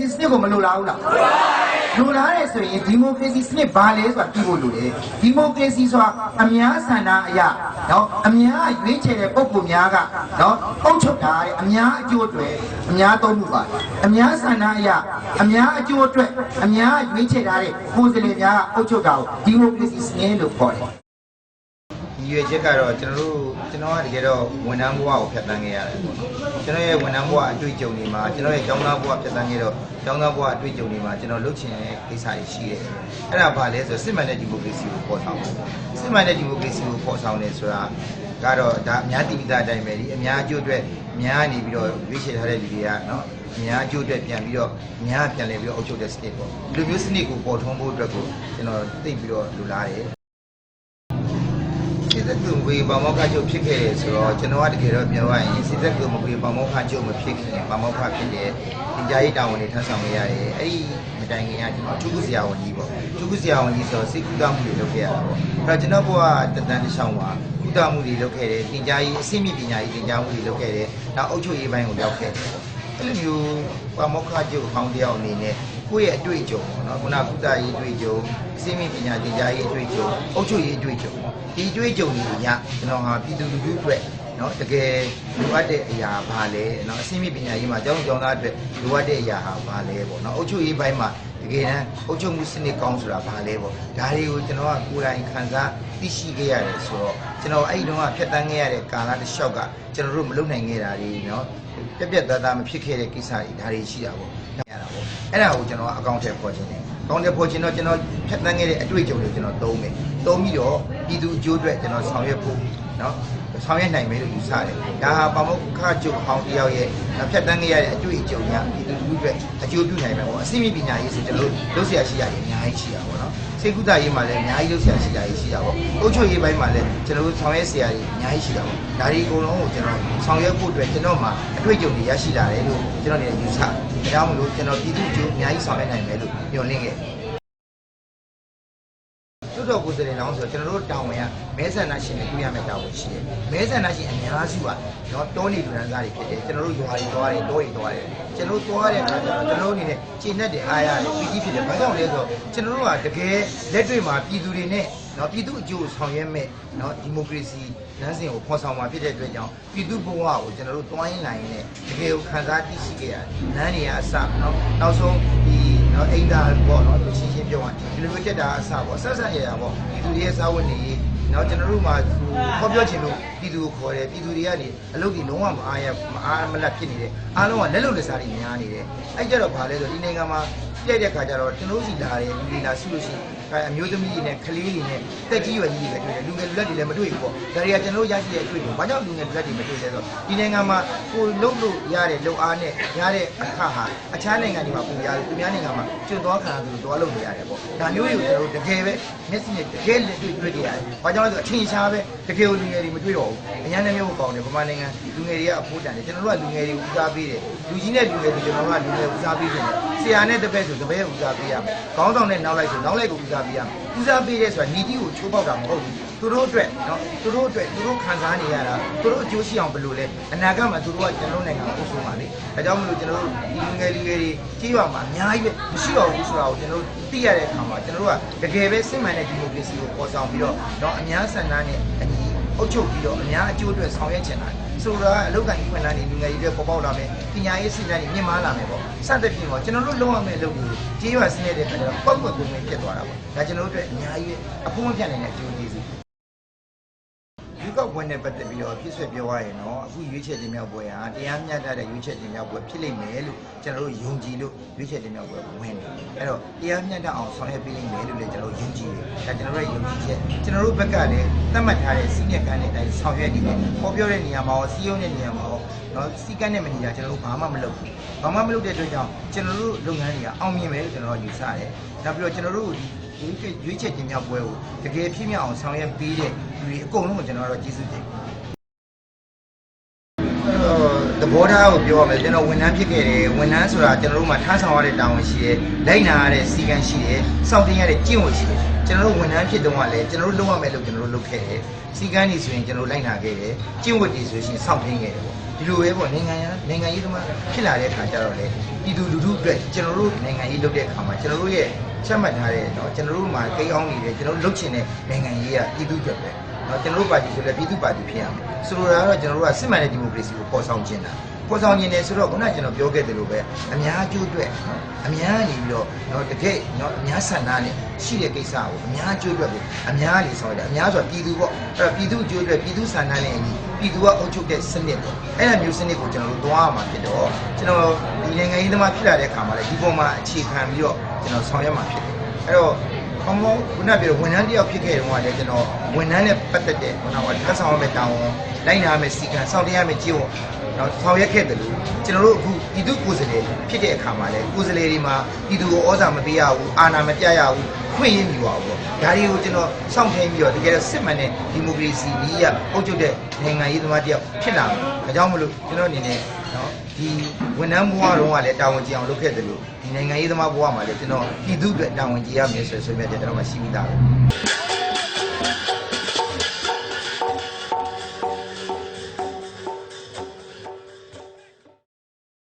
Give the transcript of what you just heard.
စီစနစ်ကိုမလိုလားဘူးလားလိုလားတယ်ဆိုရင်ဒီမိုကရေစီစနစ်ဘာလဲဆိုတာသိဖို့လိုတယ်ဒီမိုကရေစီဆိုတာအများဆန္ဒအရာနော်အများရွေးချယ်တဲ့ပုံပုံများကနော်အုပ်ချုပ်တာတဲ့အများအကျိုးအတွက်အများသုံးမှုပါတယ်အများဆန္ဒအရာအများအကျိုးအတွက်အများရွေးချယ်ထားတဲ့ကိုယ်စားလှယ်များကအုပ်ချုပ်တာကိုဒီမိုကရေစီစနစ်လို့ခေါ်တယ်ဒီရွေချက်ကတော့ကျွန်တော်တို့ကျွန်တော်ကတကယ်တော့ဝန်ထမ်းဘဝကိုဖြတ်သန်းခဲ့ရတယ်ပေါ့နော် ကျွန်တော်ရဲ့ဝန်ထမ်းဘဝအတွေ့အကြုံတွေမှာကျွန်တော်ရဲ့ကျောင်းသားဘဝဖြတ်သန်းခဲ့တော့ကျောင်းသားဘဝအတွေ့အကြုံတွေမှာကျွန်တော်လုပ်ချင်တဲ့ကိစ္စတွေရှိတယ်အဲ့ဒါဘာလဲဆိုတော့စစ်မှန်တဲ့ဒီမိုကရေစီကိုပေါ်ဆောင်တယ်စစ်မှန်တဲ့ဒီမိုကရေစီကိုပေါ်ဆောင်တယ်ဆိုတာကတော့ဒါအများတိပိသားအတိုင်းပဲဒီအများအကျိုးအတွက်အများနေပြီးတော့ရွေးချယ်ထားတဲ့လူတွေကနော်အများအကျိုးအတွက်ပြန်ပြီးတော့အများပြန်လည်ပြီးတော့အုပ်ချုပ်တဲ့စနစ်ပေါ့ဒီလိုမျိုးစနစ်ကိုပေါ်ထွန်းဖို့အတွက်ကိုကျွန်တော်သိပြီးတော့လူလာတယ် စစ်သက်ကူမကွေပေါမောခချုပ်ဖြစ်ခဲ့တယ်ဆိုတော့ကျွန်တော်ကတကယ်တော့ပြောရရင်စစ်သက်ကူမကွေပေါမောခချုပ်မဖြစ်ခင်ပေါမောခဖြစ်တဲ့တင်ကြားရေးတာဝန်တွေထမ်းဆောင်နေရတယ်အဲ့ဒီမတိုင်ခင်ကကျွန်တော်ထုခုဆရာဝန်ကြီးပေါ့ထုခုဆရာဝန်ကြီးဆိုတော့စိတ်ကူးတောင်းမှုတွေလုပ်ခဲ့ရတာပေါ့အဲ့တော့ကျွန်တော်ဘဝတန်တန်တစ်ချောင်းမှာကူတောင်းမှုတွေလုပ်ခဲ့တယ်တင်ကြားရေးအစိမ့်မြင့်ပညာရေးတင်ကြားမှုတွေလုပ်ခဲ့တယ်နောက်အုပ်ချုပ်ရေးပိုင်းကိုရောက်ခဲ့တယ်ပေါ့အဲ့လိုမျိုးပေါမောခချုပ်အဖောင်းတယောက်အနေနဲ့ ကိုယ့်ရဲ့အတွေ့အကြုံပေါ့နော်ခုနကုသရေးအတွေ့အကြုံအစိမ့်မြင့်ပညာတင်ကြားရေးအတွေ့အကြုံအုပ်ချုပ်ရေးအတွေ့အကြုံပေါ့ဒီအတွေ့အကြုံတွေညကျွန်တော်ဟာပြည်သူလူထုအတွက်နော်တကယ်လိုအပ်တဲ့အရာဘာလဲနော်အစိမ့်မြင့်ပညာရေးမှာကျောင်းကျောင်းသားအတွက်လိုအပ်တဲ့အရာဟာဘာလဲပေါ့နော်အုပ်ချုပ်ရေးပိုင်းမှာတ ကယ်တမ်းအုပ်ချုပ်မှုစနစ်ကောင်းဆိုတာဘာလဲပေါ့ဒါတွေကိုကျွန်တော်ကကိုယ်တိုင်ခံစားသိရှိခဲ့ရတယ်ဆိုတော့ကျွန်တော်အဲ့ဒီတော့ဖြတ်တန်းခဲ့ရတဲ့ကာလတစ်လျှောက်ကကျွန်တော်တို့မလုပ်နိုင်ခဲ့တာတွေနော်ပြက်ပြက်သားသားမဖြစ်ခဲ့တဲ့ကိစ္စတွေဒါတွေရှိတာပေါ့ရတာပေါ့အဲ့ဒါကိုကျွန်တော်ကအကောင့်ထဲပေါ်ခြင်းတယ်အကောင့်ထဲပေါ်ခြင်းတော့ကျွန်တော်ဖြတ်တန်းခဲ့တဲ့အတွေ့အကြုံတွေကျွန်တော်သုံးမယ်သုံးပြီးတော့ပြည်သူအကျိုးအတွက်ကျွန်တော်ဆောင်ရွက်ဖို့ နော်ဆောင်ရွက်နိုင်မယ်လို့ယူဆတယ်ဒါဟာပါမောခကျုပ်ဟောင်းတယောက်ရဲ့ဖြတ်တန်းခဲ့ရတဲ့အတွေ့အကြုံများပြည်သူလူထုအတွက်အကျိုးပြုနိုင်မယ်ပေါ့အစီအမီပညာရေးဆိုကျွန်တော်လုပ်ဆရာရှိရတယ်အများကြီးရှိတာပေါ့နော်စေကုသရေးမှာလည်းအများကြီးလုပ်ဆရာရှိတာရှိတာပေါ့အုပ်ချုပ်ရေးပိုင်းမှာလည်းကျွန်တော်ဆောင်ရွက်ဆရာကြီးအများကြီးရှိတာပေါ့ဒါဒီအကုန်လုံးကိုကျွန်တော်ဆောင်ရွက်ဖို့အတွက်ကျွန်တော်မှာအတွေ့အကြုံတွေရရှိလာတယ်လို့ကျွန်တော်နေယူဆဒါကြောင့်မလို့ကျွန်တော်ပြည်သူ့အကျိုးအများကြီးဆောင်ရွက်နိုင်မယ်လို့ပြောလင့်ခဲ့ တ်တော်ကိုယ်စားလှယ်လောင်းဆိုတော့ကျွန်တော်တို့တောင်းဝင်ကမဲဆန္ဒရှင်တွေတွေ့ရမယ့်တာဝန်ရှိတယ်။မဲဆန္ဒရှင်အများစုကတော့တောနေလူရန်သားတွေဖြစ်တယ်။ကျွန်တော်တို့ရွာတွေသွားတယ်တောတွေသွားတယ်။ကျွန်တော်တို့သွားတဲ့အခါကျတော့ကျွန်တော်တို့အနေနဲ့ကျင့်တတ်တယ်အားရတယ်ပီတိဖြစ်တယ်။ဘာကြောင့်လဲဆိုတော့ကျွန်တော်တို့ကတကယ်လက်တွေ့မှာပြည်သူတွေနဲ့နော်ပြည်သူအကျိုးဆောင်ရွက်မဲ့နော်ဒီမိုကရေစီလမ်းစဉ်ကိုဖော်ဆောင်မှာဖြစ်တဲ့အတွက်ကြောင့်ပြည်သူဘဝကိုကျွန်တော်တို့တွိုင်းနိုင်နေတကယ်ကိုခံစားသိရှိခဲ့ရတယ်။လမ်းတွေကအစနော်နောက်ဆုံးဒီ နော်အိမ်သားပေါ့နော်သူရှင်းရှင်းပြောရရင်ဒီလိုမျိုးတက်တာအစပေါ့ဆက်ဆက်ရရပေါ့ပြည်သူတွေရဲ့စာဝတ်နေရေးနော်ကျွန်တော်တို့မှာခေါ်ပြောချင်လို့ပြည်သူကိုခေါ်တယ်ပြည်သူတွေကနေအလုပ်ကြီးလုံးဝမအားရမအားမလတ်ဖြစ်နေတယ်အားလုံးကလက်လုံလက်စားတွေများနေတယ်အဲ့ကြတော့ဘာလဲဆိုဒီနိုင်ငံမှာ ပြည့်တဲ့ခါကျတော့ကျွန်တော်တို့စီလာတယ်လူတွေလာဆုလို့ရှိရင်အမျိုးသမီးတွေနဲ့ကလေးတွေနဲ့တက်ကြီးရွယ်ကြီးတွေပဲတွေ့တယ်လူငယ်လူလက်တွေလည်းမတွေ့ဘူးပေါ့ဒါတွေကကျွန်တော်တို့ရရှိတဲ့အတွေ့အကြုံဘာကြောင့်လူငယ်လူလက်တွေမတွေ့လဲဆိုတော့ဒီနိုင်ငံမှာကိုလုံးလို့ရတဲ့လုံအားနဲ့ရတဲ့အခါဟာအခြားနိုင်ငံတွေမှာပုံရတယ်သူများနိုင်ငံမှာကျွတ်သွားခံရတယ်လို့သွားလို့နေရတယ်ပေါ့ဒါမျိုးတွေကိုကျွန်တော်တို့တကယ်ပဲမျက်စိနဲ့တကယ်လက်တွေ့တွေ့ကြရတယ်ဘာကြောင့်လဲဆိုတော့အထင်ရှားပဲတကယ်ကိုလူငယ်တွေမတွေ့တော့ဘူးအញ្ញမ်းလည်းမျိုးပေါင်းတယ်ဗမာနိုင်ငံလူငယ်တွေကအဖို့တန်တယ်ကျွန်တော်တို့ကလူငယ်တွေဦးစားပေးတယ်လူကြီးနဲ့လူငယ်တွေကျွန်တော်တို့ကလူငယ်ဦးစားပေးတယ်ဆရာနဲ့တပည့်ဆိုတပည့်ဦးစားပေးရမယ်ခေါင်းဆောင်နဲ့နောက်လိုက်ဆိုနောက်လိုက်ကိုဦးစားပေးရမယ်ဦးစားပေးရဲဆိုတာညီကြီးကိုချိုးပေါက်တာမဟုတ်ဘူးသူတို့အတွက်နော်သူတို့အတွက်သူတို့ခံစားနေရတာသူတို့အကျိုးရှိအောင်ဘယ်လိုလဲအနာဂတ်မှာသူတို့ကကျွန်တော်နိုင်ငံကိုအုပ်စိုးပါလေဒါကြောင့်မလို့ကျွန်တော်တို့ဒီလူငယ်လူငယ်တွေကြီးရွာမှာအများကြီးပဲမရှိတော့ဘူးဆိုတာကိုကျွန်တော်တို့သိရတဲ့အခါမှာကျွန်တော်တို့ကတကယ်ပဲစစ်မှန်တဲ့ဒီမိုကရေစီကိုပေါ်ဆောင်ပြီးတော့တော့အများဆန္ဒနဲ့အညီ အုပ်ချုပ်ပြီးတော့အများအကျိုးအတွက်ဆောင်ရွက်ချင်တာဆိုတာအလုတ်ကန်ကြီးခွင့်လန်းနေလူငယ်တွေပေါ်ပေါက်လာမယ်ပညာရေးစင်တန်းတွေမြင့်မားလာမယ်ပေါ့စသဖြင့်ပေါ့ကျွန်တော်တို့လုံးဝမဲ့လုပ်လို့ကြီးရွာစနစ်တဲ့အခါကျတော့ပောက်ကွက်ကုန်နေဖြစ်သွားတာပေါ့ဒါကျွန်တော်တို့အတွက်အများကြီးအဖို့မပြတ်နိုင်တဲ့အကျိုးကျေးဇူးဒီကောက် ပွဲနဲ့ပတ်သက်ပြီးတော့ဖြစ်ဆွဲပြောရရင်တော့အခုရွေးချယ်တင်မြောက်ပွဲဟာတရားမျှတတဲ့ရွေးချယ်တင်မြောက်ပွဲဖြစ်လိမ့်မယ်လို့ကျွန်တော်တို့ယုံကြည်လို့ရွေးချယ်တင်မြောက်ပွဲဝင်တယ်အဲ့တော့တရားမျှတအောင်ဆောင်ရွက်ပေးလိမ့်မယ်လို့လည်းကျွန်တော်ယုံကြည်တယ်ဒါကျွန်တော်တို့ရဲ့ယုံကြည်ချက်ကျွန်တော်တို့ဘက်ကလည်းသတ်မှတ်ထားတဲ့စီးမြကန်းတဲ့အတိုင်းဆောင်ရွက်နေတယ်ပေါ်ပြောတဲ့နေရာမှာရောစီးရုံးတဲ့နေရာမှာရောနော်စီကန်းနဲ့မနေကြကျွန်တော်တို့ဘာမှမလုပ်ဘူးဘာမှမလုပ်တဲ့အတွက်ကြောင့်ကျွန်တော်တို့လုပ်ငန်းတွေကအောင်မြင်မယ်လို့ကျွန်တော်တို့ယူဆတယ်နောက်ပြီးတော့ကျွန်တော်တို့ဒီရွေးချယ်တင်မြောက်ပွဲကိုတကယ်ဖြစ်မြောက်အောင်ဆောင်ရွက်ပေးတဲ့ လူတွေအကုန်လုံးကိုကျွန်တော်တို့ကျေးဇူးတင်တယ်သဘောထားကိုပြောရမယ်ကျွန်တော်ဝန်ထမ်းဖြစ်ခဲ့တယ်ဝန်ထမ်းဆိုတာကျွန်တော်တို့မှာထမ်းဆောင်ရတဲ့တာဝန်ရှိတယ်လိုက်နာရတဲ့စီကံရှိတယ်စောင့်တင်ရတဲ့ကျင့်ဝတ်ရှိတယ်ကျွန်တော်တို့ဝန်ထမ်းဖြစ်တုန်းကလည်းကျွန်တော်တို့လုပ်ရမယ်လို့ကျွန်တော်တို့လုပ်ခဲ့တယ်စီကန်းနေဆိုရင်ကျွန်တော်တို့လိုက်နာခဲ့တယ်ကျင့်ဝတ်တွေဆိုရင်စောင့်ထိန်ခဲ့တယ်ပေါ့ဒီလိုပဲပေါ့နိုင်ငံရနိုင်ငံရေးသမားဖြစ်လာတဲ့အခါကျတော့လေပြည်သူလူထုအတွက်ကျွန်တော်တို့နိုင်ငံရေးလုပ်တဲ့အခါမှာကျွန်တော်တို့ရဲ့ ချက်မှတ်ထားတဲ့เนาะကျွန်တော်တို့မှာကိန်းအောင်နေတယ်ကျွန်တော်တို့လုပ်ချင်တဲ့နိုင်ငံရေးကပြည်သူအတွက်ပဲเนาะကျွန်တော်တို့ပါတီဆိုလည်းပြည်သူပါတီဖြစ်ရမယ်ဆိုလိုတာကတော့ကျွန်တော်တို့ကစစ်မှန်တဲ့ဒီမိုကရေစီကိုပေါ်ဆောင်ခြင်းတာ ပေါ်ဆောင်နေတယ်ဆိုတော့ခုနကကျွန်တော်ပြောခဲ့တယ်လို့ပဲအများအကျိုးအတွက်နော်အများကြီးပြီးတော့နော်တကယ်နော်အများဆန္ဒနဲ့ရှိတဲ့ကိစ္စကိုအများအကျိုးအတွက်ကိုအများကြီးဆောင်ရတယ်အများဆိုပြည်သူပေါ့အဲ့ပြည်သူအကျိုးအတွက်ပြည်သူဆန္ဒနဲ့အညီပြည်သူကအုပ်ချုပ်တဲ့စနစ်ပေါ့အဲ့လိုမျိုးစနစ်ကိုကျွန်တော်တို့သွားရမှာဖြစ်တော့ကျွန်တော်ဒီနိုင်ငံရေးသမားဖြစ်လာတဲ့အခါမှာလည်းဒီပေါ်မှာအခြေခံပြီးတော့ကျွန်တော်ဆောင်ရွက်မှာဖြစ်တယ်အဲ့တော့ကောင်းကောင်းခုနပြောဝန်ထမ်းတယောက်ဖြစ်ခဲ့တဲ့တော့လည်းကျွန်တော်ဝန်ထမ်းနဲ့ပတ်သက်တဲ့ခုနကထမ်းဆောင်ရမယ့်တာဝန်လိုက်နာရမယ့်စီကံစောင့်တရားရမယ့်ကြည့်ဖို့ တော့ဆောင်ရွက်ခဲ့တယ်လို့ကျွန်တော်တို့အခုပြည်သူကိုယ်စားလှယ်ဖြစ်တဲ့အခါမှာလည်းကိုယ်စားလှယ်တွေမှာပြည်သူကိုဩဇာမပေးရဘူးအာဏာမပြရဘူးခွင့်ရင်းမြူပါဘူးပေါ့ဒါတွေကိုကျွန်တော်စောင့်ထိန်ပြီးတော့တကယ်တော့စစ်မှန်တဲ့ဒီမိုကရေစီကြီးရအုပ်ချုပ်တဲ့နိုင်ငံရေးသမားတယောက်ဖြစ်လာမယ်ဒါကြောင့်မလို့ကျွန်တော်အနေနဲ့နော်ဒီဝန်ထမ်းဘဝတုန်းကလည်းတာဝန်ကျအောင်လုပ်ခဲ့တယ်လို့ဒီနိုင်ငံရေးသမားဘဝမှာလည်းကျွန်တော်ပြည်သူအတွက်တာဝန်ကျရမယ်ဆိုဆိုမြတ်တဲ့ကျွန်တော်မှရှိပြီးသားပဲ